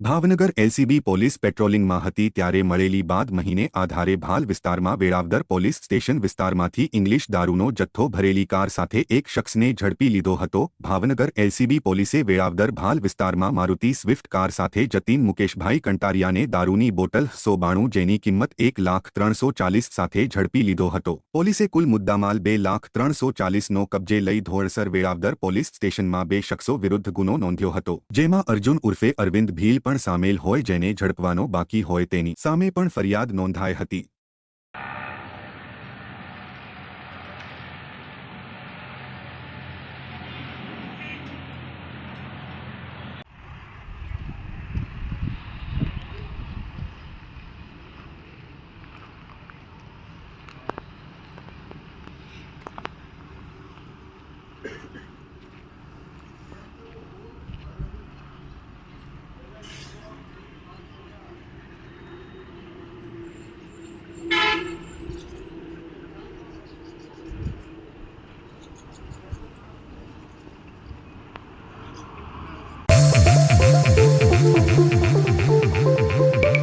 Bhavnagar LCB police પેટ્રોલિંગમાં હતી ત્યારે મળેલી બાદ મહિને આધારે ભાલ વિસ્તારમાં વેળાવદર પોલીસ સ્ટેશન વિસ્તારમાંથી ઇંગ્લિશ દારૂનો જથ્થો ભરેલી કાર સાથે એક શખ્સને ઝડપી લીધો હતો. ભાવનગર એલસીબી પોલીસે વેળાવદર ભાલ વિસ્તારમાં મારુતિ સ્વિફ્ટ કાર સાથે જતીન મુકેશભાઈ કંટારિયાને દારૂની બોટલ સો બાણું જેની કિંમત એક લાખ ત્રણસો ચાલીસ સાથે ઝડપી લીધો હતો. પોલીસે કુલ મુદ્દામાલ બે લાખ ત્રણસો ચાલીસનો કબજે લઈ ધોળસર વેળાવદર પોલીસ સ્ટેશનમાં બે શખ્સો વિરુદ્ધ ગુનો નોંધ્યો હતો, જેમાં અર્જુન ઉર્ફે અરવિંદ ભીલ પણ સામેલ હોય જેને ઝડપવાનો બાકી હોય તેની સામે પણ ફરિયાદ નોંધાઈ હતી.